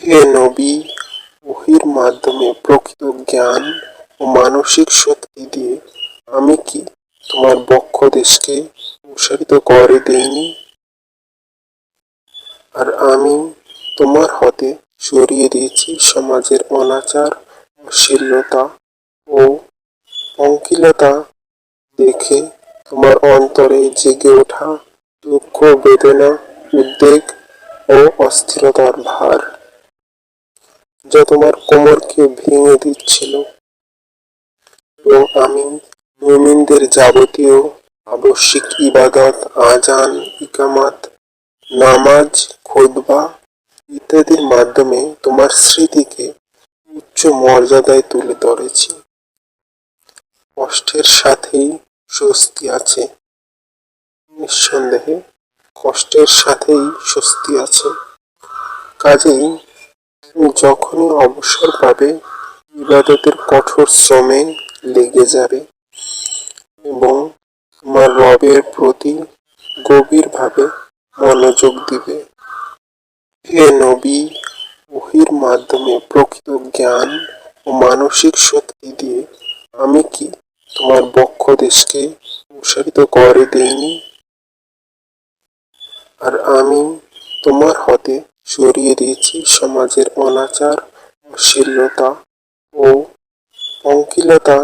হে নবী ওহির মাধ্যমে প্রকৃত জ্ঞান ও মানসিক শক্তি দিয়ে আমি কি তোমার বক্ষ দেশকে প্রসারিত করে দেইনি? আর আমি তোমার হতে সরিয়ে দিয়েছি সমাজের অনাচার, অশ্লীলতা ও অঙ্কিলতা দেখে তোমার অন্তরে জেগে ওঠা দুঃখ, বেদনা, উদ্বেগ ও অস্থিরতার ভার। যা তোমার কোমরকে ভেঙে দিচ্ছিল। এবং আমি মুমিনদের যাবতীয় আবশ্যিক ইবাদত, আজান, ইকামাত, নামাজ, খুতবা ইত্যাদির মাধ্যমে তোমার স্মৃতিকে উচ্চ মর্যাদায় তুলে ধরেছি। কষ্টের সাথেই স্বস্তি আছে। নিঃসন্দেহে কষ্টের সাথেই স্বস্তি আছে। কাজেই যখনই অবসর পাবে, ইবাদতের কঠোর শ্রমে লেগে যাবে এবং তোমার রবের প্রতি গভীরভাবে মনোযোগ দিবে। হে নবী ওহির মাধ্যমে প্রকৃত জ্ঞান ও মানসিক শক্তি দিয়ে আমি কি তোমার বক্ষ দেশকে প্রসারিত করে দেইনি? আর আমি তোমার হতে সরিয়ে দিয়েছি সমাজের অনাচার, অশ্লীলতা ও পঙ্কিলতা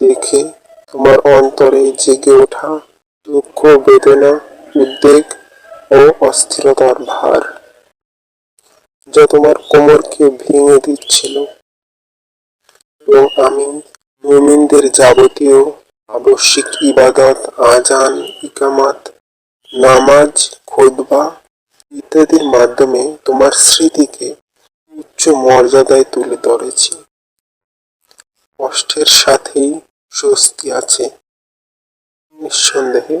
দেখে তোমার অন্তরে জেগে ওঠা দুঃখ, বেদনা, উদ্বেগ ও অস্থিরতার ভার যা তোমার কোমরকে ভেঙে দিচ্ছিল। এবং আমি মুমিনদের যাবতীয় আবশ্যিক ইবাদত, আজান, ইকামাত, নামাজ, খুতবা ইত্যাদির মাধ্যমে তোমার স্মৃতিকে উচ্চ মর্যাদায় তুলে ধরেছি। কষ্টের সাথেই স্বস্তি আছে। নিঃসন্দেহে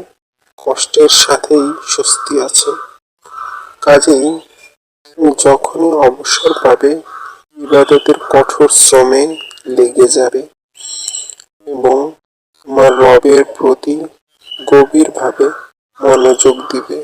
কষ্টের সাথেই স্বস্তি আছে। কাজেই যখনই অবসর পাবে, ইবাদতের কঠোর শ্রমে লেগে যাবে এবং তোমার রবের প্রতি গভীরভাবে মনোযোগ দিবে।